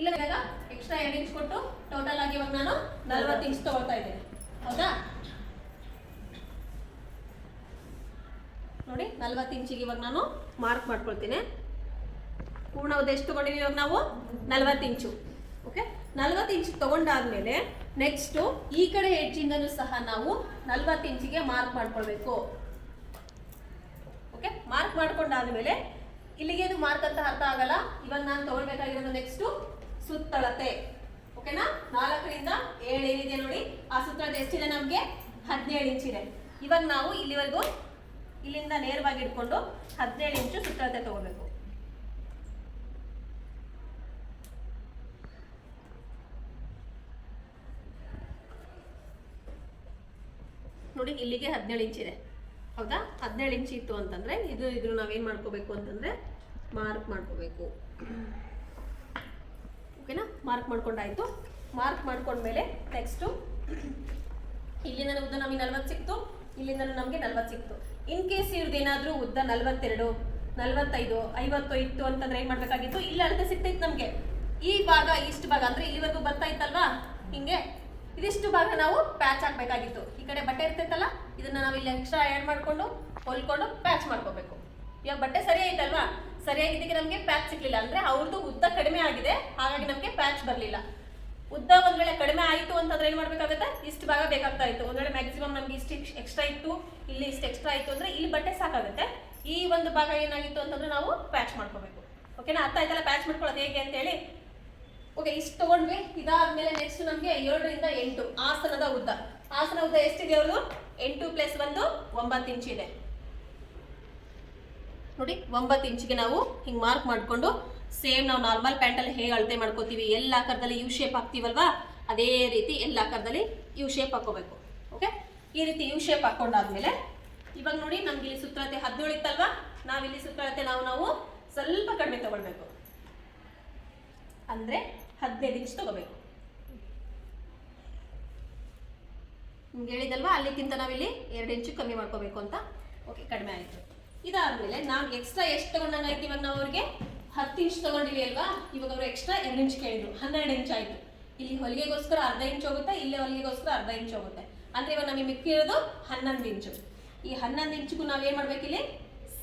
ಇಲ್ಲ ಎಕ್ಸ್ಟ್ರಾ ಎರಡು ಇಂಚ್ ಕೊಟ್ಟು ಟೋಟಲ್ ಆಗಿ ಇವಾಗ ನಾನು ನಲ್ವತ್ತು ಇಂಚ್ ತಗೊಳ್ತಾ ಇದ್ದೇನೆ. ಹೌದಾ? ನೋಡಿ ನಲ್ವತ್ತು ಇಂಚಿಗೆ ಇವಾಗ ನಾನು ಮಾರ್ಕ್ ಮಾಡ್ಕೊಳ್ತೀನಿ. ಪೂರ್ಣ ಉದ್ದ ಎಷ್ಟು ತೊಗೊಂಡಿದ್ದೀವಿ ಇವಾಗ ನಾವು ನಲ್ವತ್ತು ಇಂಚು. ಓಕೆ ನಲ್ವತ್ತು ಇಂಚು ತೊಗೊಂಡಾದ್ಮೇಲೆ ನೆಕ್ಸ್ಟು ಈ ಕಡೆ ಹೆಜ್ಜಿಂದನೂ ಸಹ ನಾವು ನಲ್ವತ್ತು ಇಂಚಿಗೆ ಮಾರ್ಕ್ ಮಾಡ್ಕೊಳ್ಬೇಕು. ಓಕೆ ಮಾರ್ಕ್ ಮಾಡ್ಕೊಂಡಾದ್ಮೇಲೆ ಇಲ್ಲಿಗೆ ಇದು ಮಾರ್ಕ್ ಅಂತ ಅರ್ಥ ಆಗಲ್ಲ. ಇವಾಗ ನಾನು ತಗೊಳ್ಬೇಕಾಗಿರೋದು ನೆಕ್ಸ್ಟು ಸುತ್ತಳತೆ. ಓಕೆನಾ ನಾಲ್ಕರಿಂದ ಏಳು ಏನಿದೆ ನೋಡಿ. ಆ ಸುತ್ತಳತೆ ಎಷ್ಟಿದೆ ನಮಗೆ? ಹದಿನೇಳು ಇಂಚಿದೆ. ಇವಾಗ ನಾವು ಇಲ್ಲಿವರೆಗೂ ಇಲ್ಲಿಂದ ನೇರವಾಗಿ ಇಟ್ಕೊಂಡು ಹದಿನೇಳು ಇಂಚು ಸುತ್ತಳತೆ ತಗೋಬೇಕು. ನೋಡಿ, ಇಲ್ಲಿಗೆ ಹದಿನೇಳು ಇಂಚ್ ಇದೆ. ಹೌದಾ? ಹದಿನೇಳು ಇಂಚ್ ಇತ್ತು ಅಂತಂದ್ರೆ ಇದು ಇದ್ರ ನಾವೇನ್ ಮಾಡ್ಕೋಬೇಕು ಅಂತಂದ್ರೆ ಮಾರ್ಕ್ ಮಾಡ್ಕೋಬೇಕು. ಓಕೆನಾ? ಮಾರ್ಕ್ ಮಾಡ್ಕೊಂಡಾಯ್ತು. ಮಾರ್ಕ್ ಮಾಡ್ಕೊಂಡ್ಮೇಲೆ ನೆಕ್ಸ್ಟು ಇಲ್ಲಿಂದ ಉದ್ದ ನಮಗೆ ನಲ್ವತ್ತು ಸಿಕ್ತು ಇಲ್ಲಿಂದ ನಮಗೆ ನಲ್ವತ್ತು ಸಿಕ್ತು. ಇನ್ ಕೇಸ್ ಇವ್ರದ್ದೇನಾದ್ರೂ ಉದ್ದ ನಲ್ವತ್ತೆರಡು, ನಲ್ವತ್ತೈದು ಐವತ್ತು ಇತ್ತು ಅಂತಂದ್ರೆ ಏನ್ ಮಾಡ್ಬೇಕಾಗಿತ್ತು? ಇಲ್ಲಿ ಅಳತೆ ಸಿಗ್ತೈತೆ ನಮಗೆ. ಈ ಭಾಗ, ಇಷ್ಟು ಭಾಗ ಅಂದ್ರೆ ಇಲ್ಲಿವರೆಗೂ ಬರ್ತಾ ಇತ್ತಲ್ವಾ? ಹಿಂಗೆ. ಇದಿಷ್ಟು ಭಾಗ ನಾವು ಪ್ಯಾಚ್ ಹಾಕ್ಬೇಕಾಗಿತ್ತು ಈ ಕಡೆ ಬಟ್ಟೆ ಇರ್ತೈತಲ್ಲ, ಇದನ್ನ ನಾವು ಇಲ್ಲಿ ಎಕ್ಸ್ಟ್ರಾ ಆ್ಯಡ್ ಮಾಡ್ಕೊಂಡು, ಹೊಲ್ಕೊಂಡು ಪ್ಯಾಚ್ ಮಾಡ್ಕೋಬೇಕು. ಇವಾಗ ಬಟ್ಟೆ ಸರಿ ಆಯ್ತಲ್ವಾ ಸರಿಯಾಗಿದ್ದಕ್ಕೆ ನಮಗೆ ಪ್ಯಾಚ್ ಸಿಗ್ಲಿಲ್ಲ. ಅಂದ್ರೆ ಅವ್ರದ್ದು ಉದ್ದ ಕಡಿಮೆ ಆಗಿದೆ. ಹಾಗಾಗಿ ನಮಗೆ ಪ್ಯಾಚ್ ಬರಲಿಲ್ಲ. ಉದ್ದ ಒಂದ್ ವೇಳೆ ಕಡಿಮೆ ಆಯಿತು ಅಂತಂದ್ರೆ ಏನ್ ಮಾಡಬೇಕಾಗುತ್ತೆ? ಇಷ್ಟು ಭಾಗ ಬೇಕಾಗ್ತಾ ಇತ್ತು. ಒಂದ್ ವೇಳೆ ಮ್ಯಾಕ್ಸಿಮಮ್ ನಮ್ಗೆ ಇಷ್ಟು ಎಕ್ಸ್ಟ್ರಾ ಇತ್ತು ಇಲ್ಲಿ ಇಷ್ಟು ಎಕ್ಸ್ಟ್ರಾ ಆಯಿತು ಅಂದರೆ ಇಲ್ಲಿ ಬಟ್ಟೆ ಸಾಕಾಗುತ್ತೆ. ಈ ಒಂದು ಭಾಗ ಏನಾಗಿತ್ತು ಅಂತಂದ್ರೆ ನಾವು ಪ್ಯಾಚ್ ಮಾಡ್ಕೋಬೇಕು. ಓಕೆನಾ ಅರ್ಥ ಆಯ್ತಲ್ಲ? ಪ್ಯಾಚ್ ಮಾಡ್ಕೊಳ್ಳೋದು ಹೇಗೆ ಅಂತ ಹೇಳಿ? ಓಕೆ ಇಷ್ಟು ತಗೊಂಡ್ವಿ. ಇದಾದ್ಮೇಲೆ ನೆಕ್ಸ್ಟ್ ನಮಗೆ ಏಳರಿಂದ ಎಂಟು. ಆಸನದ ಉದ್ದ. ಆಸನ ಉದ್ದ ಎಷ್ಟಿದೆ ಅವರು ಎಂಟು ಪ್ಲಸ್ ಒಂದು ಒಂಬತ್ತು ಇಂಚ್ ಇದೆ. ನೋಡಿ, ಒಂಬತ್ತು ಇಂಚಿಗೆ ನಾವು ಹಿಂಗೆ ಮಾರ್ಕ್ ಮಾಡಿಕೊಂಡು ಸೇಮ್ ನಾವು ನಾರ್ಮಲ್ ಪ್ಯಾಂಟಲ್ಲಿ ಹೇಗೆ ಅಳತೆ ಮಾಡ್ಕೋತೀವಿ, ಎಲ್ಲ ಆಕಾರದಲ್ಲಿ ಯು ಶೇಪ್ ಹಾಕ್ತೀವಲ್ವಾ? ಅದೇ ರೀತಿ ಎಲ್ಲ ಆಕಾರದಲ್ಲಿ ಯು ಶೇಪ್ ಹಾಕೋಬೇಕು ಓಕೆ ಈ ರೀತಿ ಯು ಶೇಪ್ ಹಾಕೊಂಡಾದ್ಮೇಲೆ, ಇವಾಗ ನೋಡಿ ನಮ್ಗೆ ಇಲ್ಲಿ ಸುತ್ತಳತೆ ಹದಿನೇಳು ಇತ್ತಲ್ವಾ? ಇಲ್ಲಿ ಸುತ್ತಳತೆ ನಾವು ನಾವು ಸ್ವಲ್ಪ ಕಡಿಮೆ ತಗೊಳ್ಬೇಕು. ಅಂದ್ರೆ ಹದಿನೈದು ಇಂಚ್ ತಗೋಬೇಕು ನಿಮ್ಗೆ ಹೇಳಿದಲ್ವಾ? ಅಲ್ಲಿಗಿಂತ ನಾವಿಲ್ಲಿ ಎರಡು ಇಂಚು ಕಮ್ಮಿ ಮಾಡ್ಕೋಬೇಕು ಅಂತ. ಓಕೆ ಕಡಿಮೆ ಆಯಿತು. ಇದಾದ್ಮೇಲೆ ನಾವು ಎಕ್ಸ್ಟ್ರಾ ಎಷ್ಟು ತಗೊಂಡಂಗಾಯ್ತು ಇವಾಗ ನಾವು ಅವ್ರಿಗೆ? ಹತ್ತು ಇಂಚ್ ತಗೊಂಡಿವಿ ಅಲ್ವಾ? ಇವಾಗ ಅವರು ಎಕ್ಸ್ಟ್ರಾ ಎರಡು ಇಂಚ್ ಕೇಳಿದ್ರು. ಹನ್ನೆರಡು ಇಂಚ್ ಆಯಿತು. ಇಲ್ಲಿ ಹೊಲಿಗೆಗೋಸ್ಕರ ಅರ್ಧ ಇಂಚ್ ಹೋಗುತ್ತೆ, ಇಲ್ಲೇ ಹೊಲಿಗೆಗೋಸ್ಕರ ಅರ್ಧ ಇಂಚ್ ಹೋಗುತ್ತೆ. ಅಂದ್ರೆ ಇವಾಗ ನಮಗೆ ಮಿಕ್ಕಿರೋದು ಹನ್ನೊಂದು ಇಂಚು. ಈ ಹನ್ನೊಂದು ಇಂಚಿಗೂ ನಾವೇನು ಮಾಡ್ಬೇಕು ಇಲ್ಲಿ?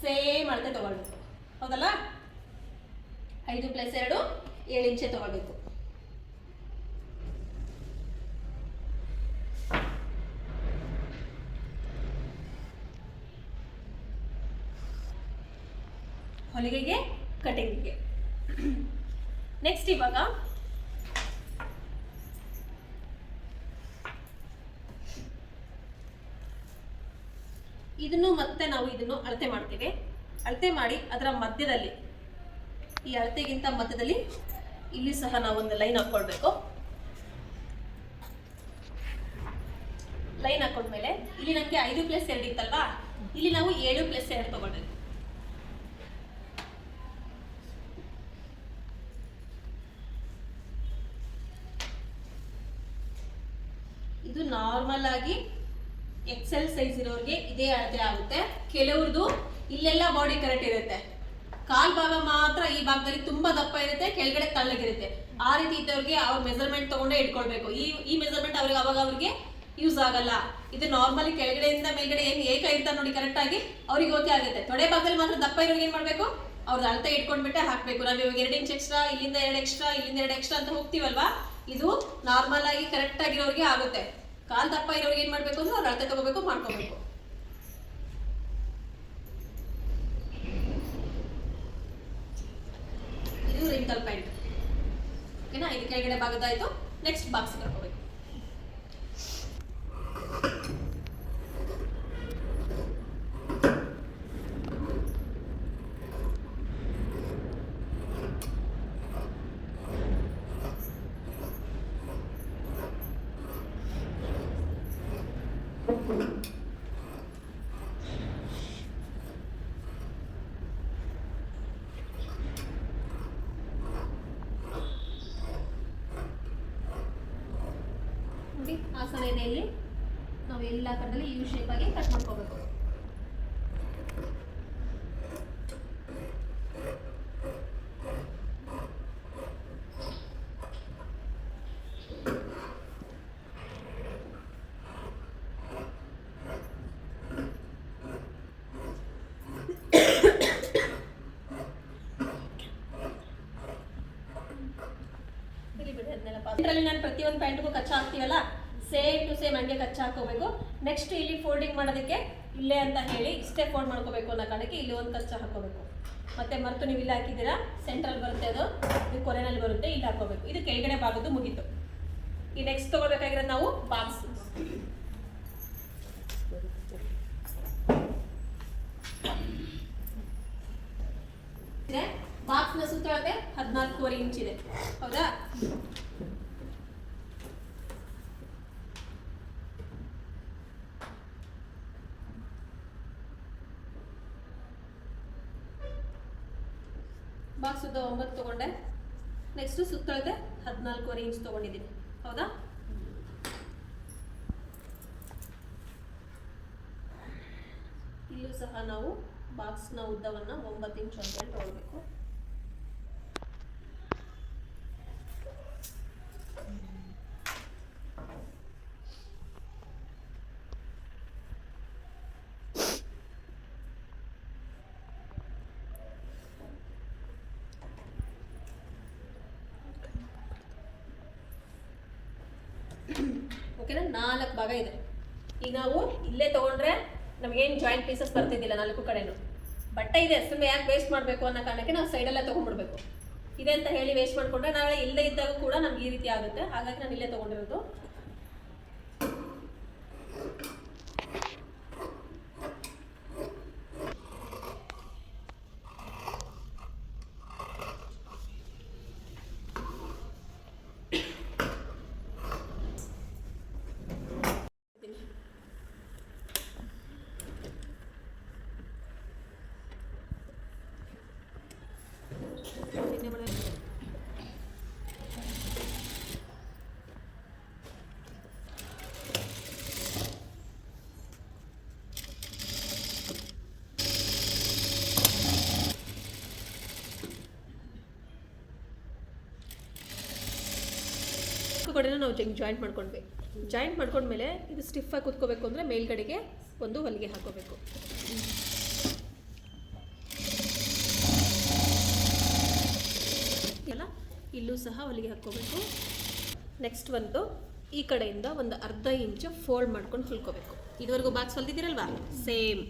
ಸೇಮ್ ಅಳತೆ ತಗೊಳ್ಬೇಕು. ಹೌದಲ್ಲ? ಐದು ಪ್ಲಸ್ ಎರಡು, ಏಳು ಇಂಚೆ ತಗೊಳ್ಬೇಕು. ಹೊಲಿಗೆಗೆ ಕಟಿಂಗ್ಗೆ ನೆಕ್ಸ್ಟ್ ಇವಾಗ ಇದನ್ನು ಮತ್ತೆ ನಾವು ಇದನ್ನು ಅಳತೆ ಮಾಡ್ತೀವಿ. ಅಳತೆ ಮಾಡಿ ಅದರ ಮಧ್ಯದಲ್ಲಿ, ಈ ಅಳತೆಗಿಂತ ಮಧ್ಯದಲ್ಲಿ ಇಲ್ಲಿ ಸಹ ನಾವು ಒಂದು ಲೈನ್ ಹಾಕೊಳ್ಬೇಕು. ಲೈನ್ ಹಾಕೊಂಡ್ಮೇಲೆ ಇಲ್ಲಿ ನಮಗೆ ಐದು ಪ್ಲಸ್ ಎರಡು ಇತ್ತಲ್ವಾ? ಇಲ್ಲಿ ನಾವು ಏಳು ಪ್ಲಸ್ ಎರಡು ತಗೊಳ್ಬೇಕು. ಇದು ನಾರ್ಮಲ್ ಆಗಿ ಎಕ್ಸೆಲ್ ಸೈಜ್ ಇರೋರಿಗೆ ಇದೇ ಅಳತೆ ಆಗುತ್ತೆ. ಕೆಲವ್ರದ್ದು ಇಲ್ಲೆಲ್ಲ ಬಾಡಿ ಕರೆಕ್ಟ್ ಇರುತ್ತೆ. ಕಾಲ್ ಭಾಗ ಮಾತ್ರ ಈ ಭಾಗದಲ್ಲಿ ತುಂಬಾ ದಪ್ಪ ಇರುತ್ತೆ, ಕೆಳಗಡೆ ತಳ್ಳಗಿರುತ್ತೆ. ಆ ರೀತಿ ಇದ್ದವ್ರಿಗೆ ಅವ್ರ ಮೆಜರ್ಮೆಂಟ್ ತಗೊಂಡೇ ಇಟ್ಕೊಳ್ಬೇಕು. ಈ ಈ ಮೆಜರ್ಮೆಂಟ್ ಅವ್ರಿಗೆ ಅವಾಗ ಅವ್ರಿಗೆ ಯೂಸ್ ಆಗಲ್ಲ. ಇದು ನಾರ್ಮಲಿ ಕೆಳಗಡೆಯಿಂದ ಮೇಲ್ಗಡೆ ಏನ್ ಏಕ ಇರ್ತಾರೆ ನೋಡಿ ಕರೆಕ್ಟ್ ಆಗಿ ಅವ್ರಿಗೆ ಓಕೆ ಆಗುತ್ತೆ. ತೊಡೆ ಭಾಗದಲ್ಲಿ ಮಾತ್ರ ದಪ್ಪ ಇರೋರಿಗೆ ಏನ್ ಮಾಡ್ಬೇಕು? ಅವ್ರದ್ದು ಅಳತೆ ಇಟ್ಕೊಂಡ್ಬಿಟ್ಟೆ ಹಾಕ್ಬೇಕು. ನಾವು ಇವಾಗ ಎರಡು ಇಂಚ್ ಎಕ್ಸ್ಟ್ರಾ ಇಲ್ಲಿಂದ ಎರಡು ಎಕ್ಸ್ಟ್ರಾ ಇಲ್ಲಿಂದ ಎರಡು ಎಕ್ಸ್ಟ್ರಾ ಅಂತ ಹೋಗ್ತೀವಲ್ವಾ? ಇದು ನಾರ್ಮಲ್ ಆಗಿ ಕರೆಕ್ಟ್ ಆಗಿರೋರಿಗೆ ಆಗುತ್ತೆ. ಕಾಲ್ ದಪ್ಪ ಇರೋರಿಗೆ ಏನ್ ಮಾಡ್ಬೇಕು ಅಂದ್ರೆ ಅವ್ರ ಅಳತೆ ತಗೋಬೇಕು, ಮಾಡ್ಕೋಬೇಕು. ಇದು ರಿಂಕಲ್ ಪ್ಯಾಂಟ್ ಓಕೆನಾ? ಇದು ಕೆಳಗಡೆ ಭಾಗದಾಯ್ತು. ನೆಕ್ಸ್ಟ್ ಬಾಕ್ಸ್ ಹಾಕೋಬೇಕು ಇಲ್ಲಿ ನಾವು ಎಲ್ಲ ಕಡೆಯಲ್ಲಿ ಯು ಶೇಪ್ ಆಗಿ ಕಟ್ ಮಾಡ್ಕೋಬೇಕು. ಪ್ಯಾಂಟ್ಗೂ ಕಚ್ಚಾ ಹಾಕ್ತೀವಲ್ಲ ಸೇಮ್ ಟು ಸೇಮ್ ಹಂಗೆ ಕಚ್ಚಾ ಹಾಕೋಬೇಕು. ನೆಕ್ಸ್ಟ್ ಇಲ್ಲಿ ಫೋಲ್ಡಿಂಗ್ ಮಾಡೋದಕ್ಕೆ ಇಲ್ಲೇ ಅಂತ ಹೇಳಿ ಇಷ್ಟೇ ಫೋಲ್ಡ್ ಮಾಡ್ಕೋಬೇಕು ಅನ್ನೋ ಕಾರಣಕ್ಕೆ ಇಲ್ಲಿ ಒಂದು ಕಚ್ಚಾ ಹಾಕೋಬೇಕು. ಮತ್ತೆ ಮರೆತು ನೀವು ಇಲ್ಲಿ ಹಾಕಿದ್ದೀರಾ? ಸೆಂಟ್ರಲ್ ಬರುತ್ತೆ ಅದು. ಇದು ಕೊನೆಯಲ್ಲಿ ಬರುತ್ತೆ, ಇಲ್ಲಿ ಹಾಕೋಬೇಕು. ಇದು ಕೆಳಗಡೆ ಭಾಗದ್ದು ಮುಗೀತು. ಈ ನೆಕ್ಸ್ಟ್ ತಗೋಬೇಕಾಗಿರೋದು ನಾವು ಬಾಕ್ಸ್ ಬಾಕ್ಸ್ ಬಾಕ್ಸ್ನ ಸುತ್ತಳತೆ ಹದಿನಾಲ್ಕೂವರೆ ಇಂಚ್ ಇದೆ. ಹೌದಾ ಬಾಕ್ಸ್ ಉದ್ದ ಒಂಬತ್ತು ತಗೊಂಡೆ. ನೆಕ್ಸ್ಟು ಸುತ್ತಳತೆ ಹದಿನಾಲ್ಕೂವರೆ ಇಂಚ್ ತಗೊಂಡಿದ್ದೀನಿ. ಹೌದಾ? ಇಲ್ಲೂ ಸಹ ನಾವು ಬಾಕ್ಸ್ನ ಉದ್ದವನ್ನು ಒಂಬತ್ತು ಇಂಚ್ ಅಂತೇಳಿ ತಗೊಳ್ಬೇಕು. ಓಕೆನಾ ನಾಲ್ಕು ಭಾಗ ಇದೆ. ಈಗ ನಾವು ಇಲ್ಲೇ ತಗೊಂಡ್ರೆ ನಮಗೇನು ಜಾಯಿಂಟ್ ಪೀಸಸ್ ಬರ್ತಿದ್ದಿಲ್ಲ ನಾಲ್ಕು ಕಡೆನೂ. ಬಟ್ಟೆ ಇದೆ ಸುಮ್ಮನೆ ಯಾಕೆ ವೇಸ್ಟ್ ಮಾಡಬೇಕು ಅನ್ನೋ ಕಾರಣಕ್ಕೆ ನಾವು ಸೈಡಲ್ಲೇ ತೊಗೊಂಡ್ಬಿಡ್ಬೇಕು. ಇದೆ ಅಂತ ಹೇಳಿ ವೇಸ್ಟ್ ಮಾಡಿಕೊಂಡ್ರೆ ನಾಳೆ ಇಲ್ಲದೇ ಇದ್ದಾಗ ಕೂಡ ನಮ್ಗೆ ಈ ರೀತಿ ಆಗುತ್ತೆ. ಹಾಗಾಗಿ ನಾನು ಇಲ್ಲೇ ತೊಗೊಂಡಿರೋದು ನಾಲ್ಕು ಕಡೆನೂ ನಾವು ಹಿಂಗೆ ಜಾಯಿಂಟ್ ಮಾಡ್ಕೊಂಡ್ವಿ. ಜಾಯಿಂಟ್ ಮಾಡ್ಕೊಂಡ್ಮೇಲೆ ಇದು ಸ್ಟಿಫಾಗಿ ಕುತ್ಕೋಬೇಕು ಅಂದರೆ ಮೇಲ್ಗಡೆಗೆ ಒಂದು ಹೊಲಿಗೆ ಹಾಕೋಬೇಕು. ಎಲ್ಲ ಇಲ್ಲೂ ಸಹ ಹೊಲಿಗೆ ಹಾಕ್ಕೋಬೇಕು. ನೆಕ್ಸ್ಟ್ ಒಂದು, ಈ ಕಡೆಯಿಂದ ಒಂದು ಅರ್ಧ ಇಂಚು ಫೋಲ್ಡ್ ಮಾಡ್ಕೊಂಡು ಹೊಲ್ಕೋಬೇಕು. ಇದುವರೆಗೂ ಬಾಕ್ಸ್ ಹೊಲ್ದಿದ್ದೀರಲ್ವಾ? ಸೇಮ್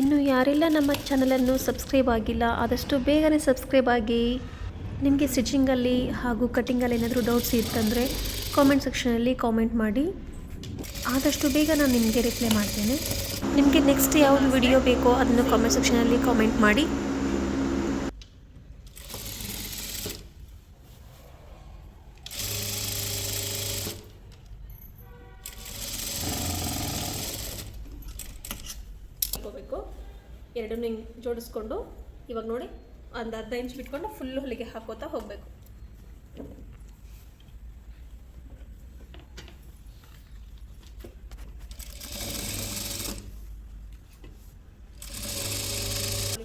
ಇನ್ನು ಯಾರೆಲ್ಲ ನಮ್ಮ ಚಾನಲನ್ನು ಸಬ್ಸ್ಕ್ರೈಬ್ ಆಗಿಲ್ಲ, ಆದಷ್ಟು ಬೇಗನೆ ಸಬ್ಸ್ಕ್ರೈಬ್ ಆಗಿ. ನಿಮಗೆ ಸ್ಟಿಚಿಂಗಲ್ಲಿ ಹಾಗೂ ಕಟ್ಟಿಂಗಲ್ಲಿ ಏನಾದರೂ ಡೌಟ್ಸ್ ಇತ್ತಂದರೆ ಕಾಮೆಂಟ್ ಸೆಕ್ಷನಲ್ಲಿ ಕಾಮೆಂಟ್ ಮಾಡಿ. ಆದಷ್ಟು ಬೇಗ ನಾನು ನಿಮಗೆ ರಿಪ್ಲೈ ಮಾಡ್ತೇನೆ. ನಿಮಗೆ ನೆಕ್ಸ್ಟ್ ಯಾವುದು ವಿಡಿಯೋ ಬೇಕೋ ಅದನ್ನು ಕಾಮೆಂಟ್ ಸೆಕ್ಷನಲ್ಲಿ ಕಾಮೆಂಟ್ ಮಾಡಿ. ಎರಡನ್ನೂ ಜೋಡಿಸ್ಕೊಂಡು, ಇವಾಗ ನೋಡಿ, ಒಂದು ಅರ್ಧ ಇಂಚ್ ಬಿಟ್ಕೊಂಡು ಫುಲ್ ಹೊಲಿಗೆ ಹಾಕೋತಾ ಹೋಗಬೇಕು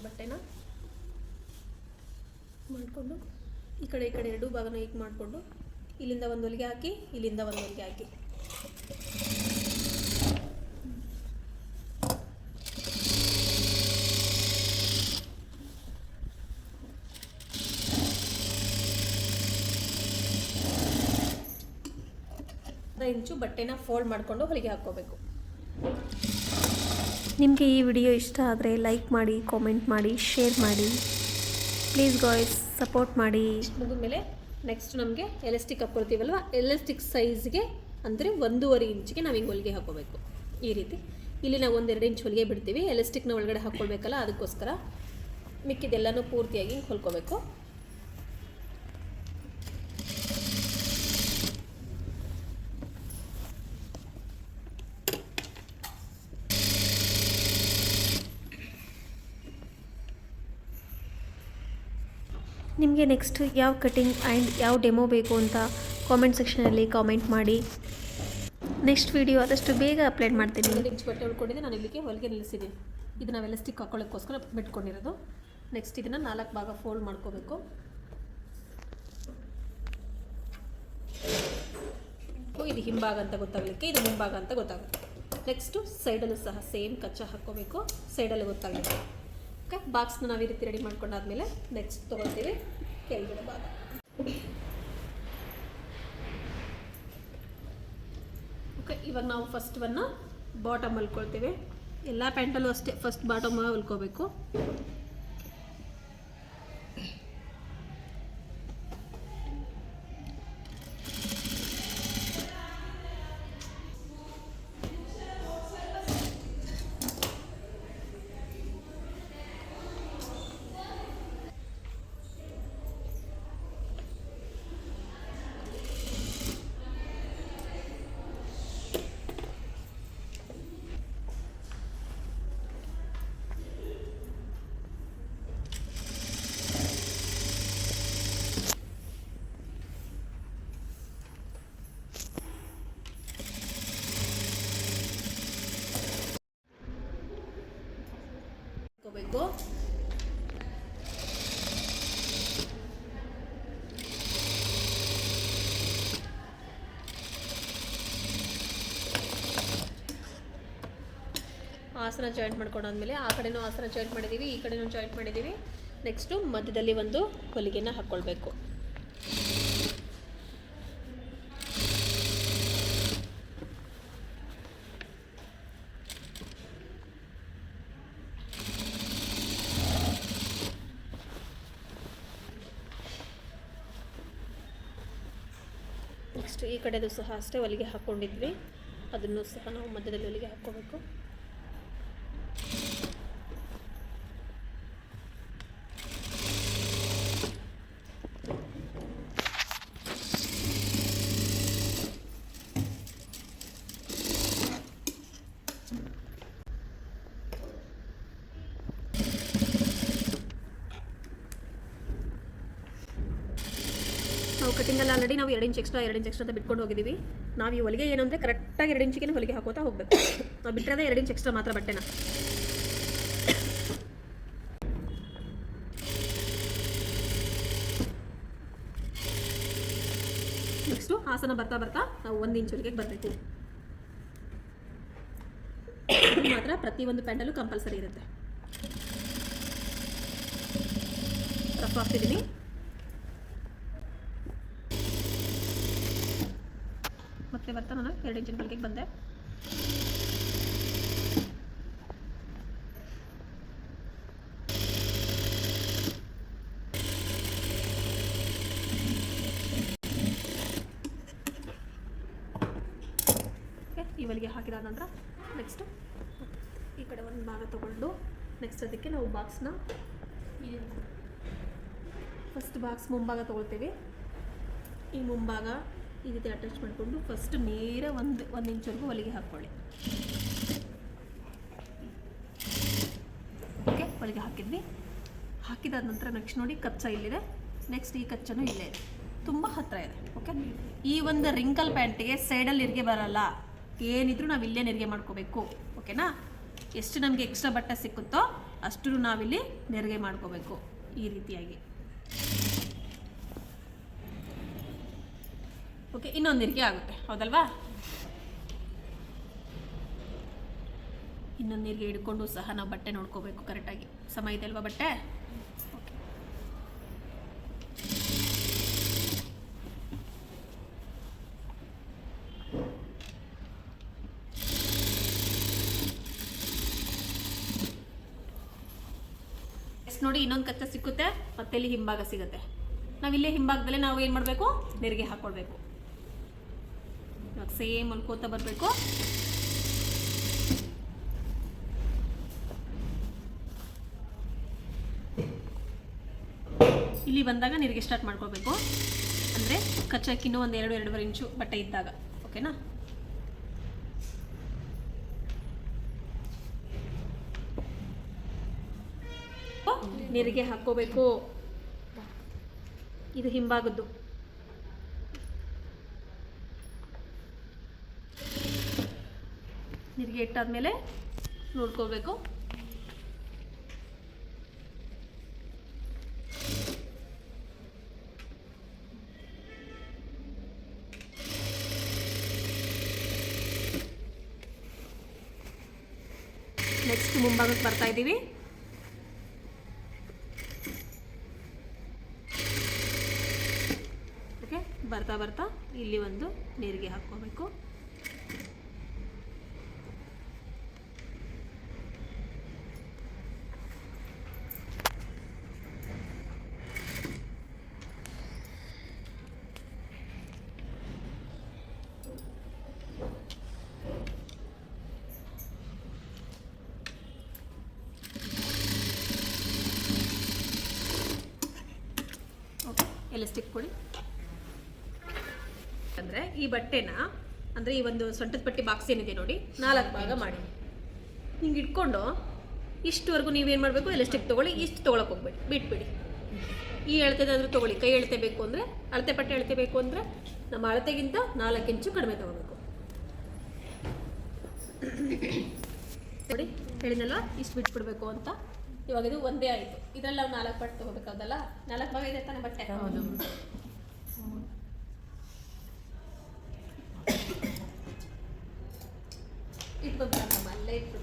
ಬಟ್ಟೆನ ಮಾಡಿಕೊಂಡು ಈ ಕಡೆ ಈ ಕಡೆ ಎರಡೂ ಭಾಗನ ಈಗ ಮಾಡಿಕೊಂಡು ಇಲ್ಲಿಂದ ಒಂದು ಹೊಲಿಗೆ ಹಾಕಿ, ಇಲ್ಲಿಂದ ಒಂದು ಹೊಲಿಗೆ ಹಾಕಿ. ಇಂಚು ಬಟ್ಟೆನ ಫೋಲ್ಡ್ ಮಾಡಿಕೊಂಡು ಹೊಲಿಗೆ ಹಾಕ್ಕೋಬೇಕು. ನಿಮಗೆ ಈ ವಿಡಿಯೋ ಇಷ್ಟ ಆದರೆ ಲೈಕ್ ಮಾಡಿ, ಕಾಮೆಂಟ್ ಮಾಡಿ, ಶೇರ್ ಮಾಡಿ. Please guys. ಸಪೋರ್ಟ್ ಮಾಡಿ. ಮುಗಿದ್ಮೇಲೆ ನೆಕ್ಸ್ಟ್ ನಮಗೆ ಎಲೆಸ್ಟಿಕ್ ಹಾಕ್ಕೊಳ್ತೀವಲ್ವ ಎಲೆಸ್ಟಿಕ್ ಸೈಜ್ಗೆ ಅಂದರೆ ಒಂದೂವರೆ ಇಂಚಿಗೆ ನಾವು ಹಿಂಗೆ ಹೊಲಿಗೆ ಹಾಕೋಬೇಕು. ಈ ರೀತಿ. ಇಲ್ಲಿ ನಾವು ಒಂದೆರಡು ಇಂಚ್ ಹೊಲಿಗೆ ಬಿಡ್ತೀವಿ. ಎಲೆಸ್ಟಿಕ್ನ ಒಳಗಡೆ ಹಾಕ್ಕೊಳ್ಬೇಕಲ್ಲ ಅದಕ್ಕೋಸ್ಕರ ಮಿಕ್ಕಿದೆಲ್ಲನೂ ಪೂರ್ತಿಯಾಗಿ ಹೊಲ್ಕೋಬೇಕು. ನಿಮಗೆ ನೆಕ್ಸ್ಟ್ ಯಾವ ಕಟಿಂಗ್ ಆ್ಯಂಡ್ ಯಾವ ಡೆಮೋ ಬೇಕು ಅಂತ ಕಾಮೆಂಟ್ ಸೆಕ್ಷನಲ್ಲಿ ಕಾಮೆಂಟ್ ಮಾಡಿ. ನೆಕ್ಸ್ಟ್ ವಿಡಿಯೋ ಆದಷ್ಟು ಬೇಗ ಅಪ್ಲೋಡ್ ಮಾಡ್ತೀನಿ. ಬಟ್ಟೆ ಉಳ್ಕೊಂಡಿದ್ದೆ ನಾನು ಇಲ್ಲಿಗೆ ಹೊಲಿಗೆ ನಿಲ್ಲಿಸಿದ್ದೀನಿ. ಇದು ನಾವೆಲ್ಲ ಸ್ಟಿಕ್ ಹಾಕೊಳ್ಳೋಕ್ಕೋಸ್ಕರ ಬಿಟ್ಕೊಂಡಿರೋದು. ನೆಕ್ಸ್ಟ್ ಇದನ್ನು ನಾಲ್ಕು ಭಾಗ ಫೋಲ್ಡ್ ಮಾಡ್ಕೋಬೇಕು. ಇದು ಹಿಂಭಾಗ ಅಂತ ಗೊತ್ತಾಗಲಿಕ್ಕೆ, ಇದು ಮುಂಭಾಗ ಅಂತ ಗೊತ್ತಾಗುತ್ತೆ. ನೆಕ್ಸ್ಟು ಸೈಡಲ್ಲೂ ಸಹ ಸೇಮ್ ಕಚ್ಚಾ ಹಾಕ್ಕೋಬೇಕು. ಸೈಡಲ್ಲಿ ಗೊತ್ತಾಗಲಿಕ್ಕೆ. ಓಕೆ ಬಾಕ್ಸ್ನ ನಾವು ಈ ರೀತಿ ರೆಡಿ ಮಾಡ್ಕೊಂಡಾದ್ಮೇಲೆ ನೆಕ್ಸ್ಟ್ ತೊಗೊಳ್ತೀವಿ ಕೆಳಗಡೆ ಭಾಗ. ಓಕೆ, ಇವಾಗ ನಾವು ಫಸ್ಟ್ ಒನ್ನ ಬಾಟಮ್ ಹೊಲ್ಕೊಳ್ತೀವಿ ಎಲ್ಲ ಪ್ಯಾಂಟಲ್ಲೂ ಅಷ್ಟೇ ಫಸ್ಟ್ ಬಾಟಮ್ ಹೊಲ್ಕೋಬೇಕು ಹಾಕೋಬೇಕು ಆಸನ ಜಾಯಿಂಟ್ ಮಾಡ್ಕೊಂಡಾದ್ಮೇಲೆ ಆ ಕಡೆನೂ ಆಸನ ಜಾಯಿಂಟ್ ಮಾಡಿದ್ದೀವಿ, ಈ ಕಡೆನೂ ಜಾಯಿಂಟ್ ಮಾಡಿದ್ದೀವಿ. ನೆಕ್ಸ್ಟು ಮಧ್ಯದಲ್ಲಿ ಒಂದು ಹೊಲಿಗೆನ ಹಾಕ್ಕೊಳ್ಬೇಕು. ನೆಕ್ಸ್ಟ್ ಈ ಕಡೆದು ಸಹ ಅಷ್ಟೇ ಹೊಲಿಗೆ ಹಾಕ್ಕೊಂಡಿದ್ವಿ ಅದನ್ನು ಸಹ ನಾವು ಮಧ್ಯದಲ್ಲಿ ಹೊಲಿಗೆ ಹಾಕ್ಕೋಬೇಕು. ನಾವು ಎರಡು ಇಂಚ್ ಎಕ್ಸ್ಟ್ರಾ ಎರಡು ಇಂಚ್ ಎಕ್ಸ್ಟ್ರಾ ಅಂತ ಬಿಟ್ಕೊಂಡು ಹೋಗಿದ್ದೀವಿ. ನಾವು ಈ ಹೊಲಿಗೆ ಏನು ಅಂದರೆ ಕರೆಕ್ಟಾಗಿ ಎರಡು ಇಂಚಿಗೆ ಹೊಲಿಗೆ ಹಾಕೋತಾ ಹೋಗಬೇಕು. ನಾವು ಬಿಟ್ಟರೆ ಎರಡು ಇಂಚ್ ಎಕ್ಸ್ಟ್ರಾ ಮಾತ್ರ ಬಟ್ಟೆನ. ನೆಕ್ಸ್ಟು ಹಾಸನ ಬರ್ತಾ ಬರ್ತಾ ನಾವು ಒಂದು ಇಂಚ್ ಹೊಲಿಗೆ ಬರಬೇಕು. ಮಾತ್ರ ಪ್ರತಿಯೊಂದು ಪ್ಯಾಂಟಲ್ಲೂ ಕಂಪಲ್ಸರಿ ಇರುತ್ತೆ. ರಫ್ ಆಗ್ತಿದ್ದೀನಿ ಮತ್ತೆ ಬರ್ತಾ ನಾನು. ಎರಡು ಇಂಚಿನ ಹೊಲಿಗೆಗೆ ಬಂದೆ. ಹೊಲಿಗೆ ಹಾಕಿದಾದ ನಂತರ ನೆಕ್ಸ್ಟು ಈ ಕಡೆ ಒಂದು ಭಾಗ ತಗೊಂಡು ನೆಕ್ಸ್ಟ್ ಅದಕ್ಕೆ ನಾವು ಬಾಕ್ಸ್ನ ಫಸ್ಟ್ ಬಾಕ್ಸ್ ಮುಂಭಾಗ ತೊಗೊಳ್ತೀವಿ. ಈ ಮುಂಭಾಗ ಈ ರೀತಿ ಅಟ್ಯಾಚ್ ಮಾಡಿಕೊಂಡು ಫಸ್ಟ್ ನೇರ ಒಂದು ಒಂದು ಇಂಚ್ವರೆಗೂ ಹೊಲಿಗೆ ಹಾಕ್ಕೊಳ್ಳಿ. ಓಕೆ ಹೊಲಿಗೆ ಹಾಕಿದ್ವಿ. ಹಾಕಿದಾದ ನಂತರ ನೆಕ್ಸ್ಟ್ ನೋಡಿ ಕಚ್ಚ ಇಲ್ಲಿದೆ. ನೆಕ್ಸ್ಟ್ ಈ ಕಚ್ಚನೂ ಇಲ್ಲೇ ಇದೆ. ತುಂಬ ಹತ್ತಿರ ಇದೆ ಓಕೆ ಈ ಒಂದು ರಿಂಕಲ್ ಪ್ಯಾಂಟಿಗೆ ಸೈಡಲ್ಲಿ ಇರಿಗೆ ಬರಲ್ಲ. ಏನಿದ್ರು ನಾವು ಇಲ್ಲೇ ನೆರಿಗೆ ಮಾಡ್ಕೋಬೇಕು ಓಕೆನಾ ಎಷ್ಟು ನಮಗೆ ಎಕ್ಸ್ಟ್ರಾ ಬಟ್ಟೆ ಸಿಕ್ಕುತ್ತೋ ಅಷ್ಟು ನಾವಿಲ್ಲಿ ನೆರಿಗೆ ಮಾಡ್ಕೋಬೇಕು, ಈ ರೀತಿಯಾಗಿ. ಓಕೆ ಇನ್ನೊಂದು ಇರಿಗೆ ಆಗುತ್ತೆ. ಹೌದಲ್ವಾ? ಇನ್ನೊಂದು ನೀರಿಗೆ ಹಿಡ್ಕೊಂಡು ಸಹ ನಾವು ಬಟ್ಟೆ ನೋಡ್ಕೋಬೇಕು ಕರೆಕ್ಟಾಗಿ. ಸಮಯ ಇದೆ ಅಲ್ವಾ ಬಟ್ಟೆ? ಎಸ್ ನೋಡಿ ಇನ್ನೊಂದು ಕಚ್ಚ ಸಿಕ್ಕುತ್ತೆ ಮತ್ತೆ ಇಲ್ಲಿ ಹಿಂಭಾಗ ಸಿಗುತ್ತೆ. ನಾವಿಲ್ಲೇ ಹಿಂಭಾಗದಲ್ಲೇ ನಾವು ಏನು ಮಾಡಬೇಕು? ನೀರಿಗೆ ಹಾಕ್ಕೊಳ್ಬೇಕು ಇವಾಗ ಸೇಮ್ ಹೊಲ್ಕೋತಾ ಬರಬೇಕು. ಇಲ್ಲಿ ಬಂದಾಗ ನೀರಿಗೆ ಸ್ಟಾರ್ಟ್ ಮಾಡ್ಕೋಬೇಕು. ಅಂದರೆ ಕಚ್ಚಕ್ಕಿನ್ನೂ ಒಂದು ಎರಡು, ಎರಡೂವರೆ ಇಂಚು ಬಟ್ಟೆ ಇದ್ದಾಗ. ಓಕೆನಾ ನೀರಿಗೆ ಹಾಕ್ಕೋಬೇಕು. ಇದು ಹಿಂಭಾಗದ್ದು. ನೀರಿಗೆ ಇಟ್ಟಾದ್ಮೇಲೆ ನೋಡ್ಕೋಬೇಕು. ನೆಕ್ಸ್ಟ್ ಮುಂಭಾಗಕ್ಕೆ ಬರ್ತಾ ಇದ್ದೀವಿ. ಓಕೆ ಬರ್ತಾ ಬರ್ತಾ ಇಲ್ಲಿ ಒಂದು ನೀರಿಗೆ ಹಾಕ್ಕೋಬೇಕು ಎಲಾಸ್ಟಿಕ್ ಕೊಡಿ ಅಂದರೆ ಈ ಬಟ್ಟೆನ, ಅಂದರೆ ಈ ಒಂದು ಸೊಂಟದ ಪಟ್ಟಿ ಬಾಕ್ಸ್ ಏನಿದೆ ನೋಡಿ, ನಾಲ್ಕು ಭಾಗ ಮಾಡಿ. ಹಿಂಗೆ ಇಟ್ಕೊಂಡು ಇಷ್ಟುವರೆಗೂ ನೀವೇನು ಮಾಡಬೇಕು? ಎಲಾಸ್ಟಿಕ್ ತೊಗೊಳ್ಳಿ, ಇಷ್ಟು ತೊಗೊಳಕ್ಕೆ ಹೋಗ್ಬೇಡಿ, ಬಿಟ್ಬಿಡಿ. ಈ ಅಳತೆದಾದ್ರೂ ತೊಗೊಳ್ಳಿ. ಕೈ ಎಳತೆ ಬೇಕು ಅಂದರೆ, ಅಳತೆ ಪಟ್ಟೆ ಎಳತೆ ಬೇಕು ಅಂದರೆ ನಮ್ಮ ಅಳತೆಗಿಂತ ನಾಲ್ಕು ಇಂಚು ಕಡಿಮೆ ತೊಗೋಬೇಕು. ನೋಡಿ ಹೇಳಿದಲ್ಲ ಇಷ್ಟು ಬಿಟ್ಬಿಡ್ಬೇಕು ಅಂತ. ಇವಾಗ ಇದು ಒಂದೇ ಆಯಿತು. ಇದರಲ್ಲಿ ನಾವು ನಾಲ್ಕು ಪಟ್ಟು ತೊಗೋಬೇಕಾದಲ್ಲ? ನಾಲ್ಕು ಭಾಗ ಇದೆ ತಾನೇ ಬಟ್ಟೆ? ಹೌದು ಇಟ್ಕೊಬೇಕಮ್ಮ ಅಲ್ಲೇ ಇಟ್ಬಿಡ್ಬೇಕು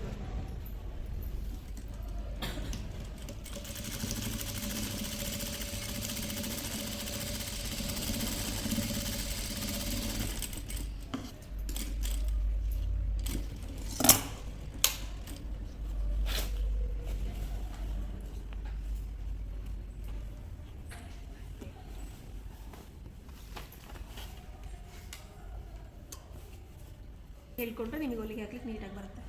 ಹೇಳ್ಕೊಂಡ್ರೆ ನಿಮಗೆ ಹೊಲಿಗೆ ಹಾಕ್ಲಿಕ್ಕೆ ನೀಟಾಗಿ ಬರುತ್ತೆ.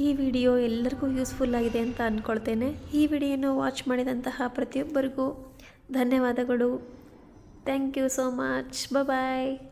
ಈ ವಿಡಿಯೋ ಎಲ್ಲರಿಗೂ ಯೂಸ್ಫುಲ್ ಆಗಿದೆ ಅಂತ ಅಂದ್ಕೊಳ್ತೇನೆ ಈ ವಿಡಿಯೋನ ವಾಚ್ ಮಾಡಿದಂತಹ ಪ್ರತಿಯೊಬ್ಬರಿಗೂ ಧನ್ಯವಾದಗಳು. Thank you so much. Bye